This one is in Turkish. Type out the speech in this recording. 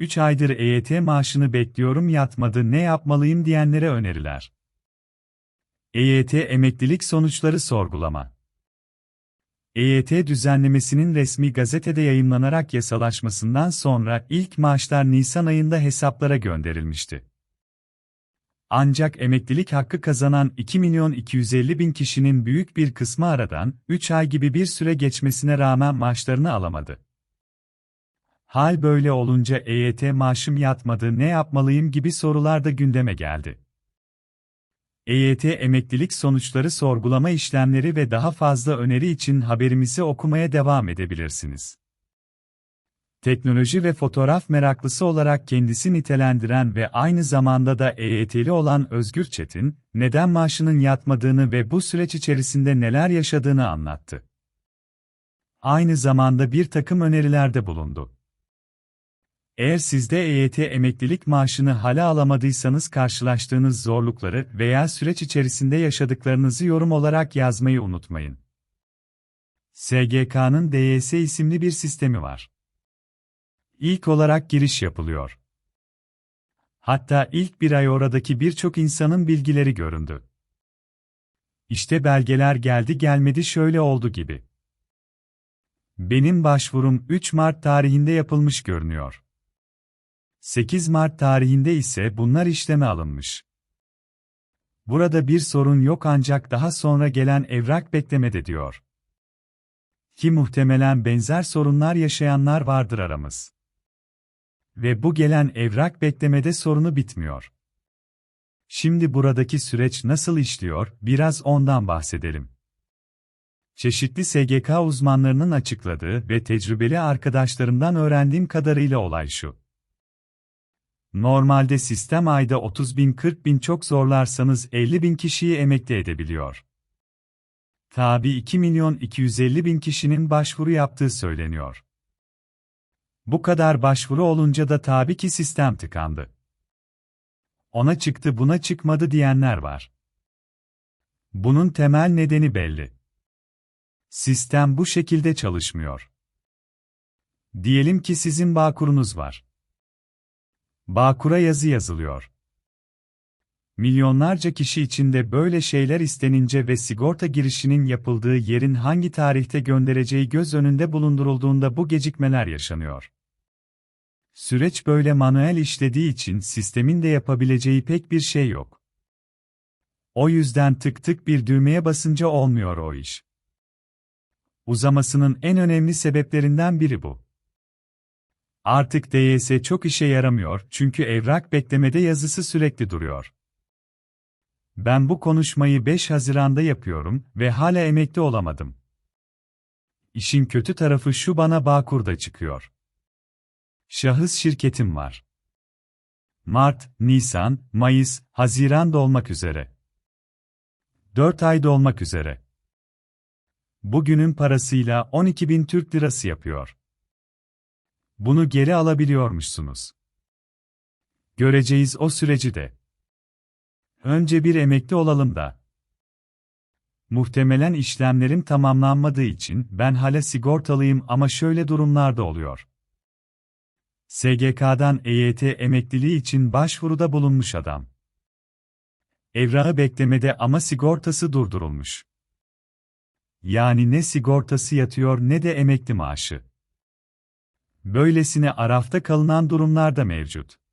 3 aydır EYT maaşını bekliyorum yatmadı ne yapmalıyım diyenlere öneriler. EYT emeklilik sonuçları sorgulama. EYT düzenlemesinin resmi gazetede yayımlanarak yasalaşmasından sonra ilk maaşlar Nisan ayında hesaplara gönderilmişti. Ancak emeklilik hakkı kazanan 2 milyon 250 bin kişinin büyük bir kısmı aradan 3 ay gibi bir süre geçmesine rağmen maaşlarını alamadı. Hal böyle olunca EYT maaşım yatmadı ne yapmalıyım gibi sorular da gündeme geldi. EYT emeklilik sonuçları sorgulama işlemleri ve daha fazla öneri için haberimizi okumaya devam edebilirsiniz. Teknoloji ve fotoğraf meraklısı olarak kendisi nitelendiren ve aynı zamanda da EYT'li olan Özgür Çetin, neden maaşının yatmadığını ve bu süreç içerisinde neler yaşadığını anlattı. Aynı zamanda bir takım önerilerde bulundu. Eğer siz de EYT emeklilik maaşını hala alamadıysanız karşılaştığınız zorlukları veya süreç içerisinde yaşadıklarınızı yorum olarak yazmayı unutmayın. SGK'nın DYS isimli bir sistemi var. İlk olarak giriş yapılıyor. Hatta ilk bir ay oradaki birçok insanın bilgileri göründü. İşte belgeler geldi gelmedi şöyle oldu gibi. Benim başvurum 3 Mart tarihinde yapılmış görünüyor. 8 Mart tarihinde ise bunlar işleme alınmış. Burada bir sorun yok ancak daha sonra gelen evrak beklemede diyor. Ki muhtemelen benzer sorunlar yaşayanlar vardır aramız. Ve bu gelen evrak beklemede sorunu bitmiyor. Şimdi buradaki süreç nasıl işliyor, biraz ondan bahsedelim. Çeşitli SGK uzmanlarının açıkladığı ve tecrübeli arkadaşlarımdan öğrendiğim kadarıyla olay şu. Normalde sistem ayda 30 bin 40 bin çok zorlarsanız 50 bin kişiyi emekli edebiliyor. Tabi 2 milyon 250 bin kişinin başvuru yaptığı söyleniyor. Bu kadar başvuru olunca da tabi ki sistem tıkandı. Ona çıktı buna çıkmadı diyenler var. Bunun temel nedeni belli. Sistem bu şekilde çalışmıyor. Diyelim ki sizin Bağkur'unuz var. Bağkur'a yazı yazılıyor. Milyonlarca kişi içinde böyle şeyler istenince ve sigorta girişinin yapıldığı yerin hangi tarihte göndereceği göz önünde bulundurulduğunda bu gecikmeler yaşanıyor. Süreç böyle manuel işlediği için sistemin de yapabileceği pek bir şey yok. O yüzden tık tık bir düğmeye basınca olmuyor o iş. Uzamasının en önemli sebeplerinden biri bu. Artık DYS çok işe yaramıyor çünkü evrak beklemede yazısı sürekli duruyor. Ben bu konuşmayı 5 Haziran'da yapıyorum ve hala emekli olamadım. İşin kötü tarafı şu bana Bağkur'da çıkıyor. Şahıs şirketim var. Mart, Nisan, Mayıs, Haziran dolmak üzere. 4 ay dolmak üzere. Bugünün parasıyla 12 bin Türk lirası yapıyor. Bunu geri alabiliyormuşsunuz. Göreceğiz o süreci de. Önce bir emekli olalım da. Muhtemelen işlemlerim tamamlanmadığı için ben hala sigortalıyım ama şöyle durumlarda oluyor. SGK'dan EYT emekliliği için başvuruda bulunmuş adam. Evrağı beklemede ama sigortası durdurulmuş. Yani ne sigortası yatıyor ne de emekli maaşı. Böylesine arafta kalınan durumlar da mevcut.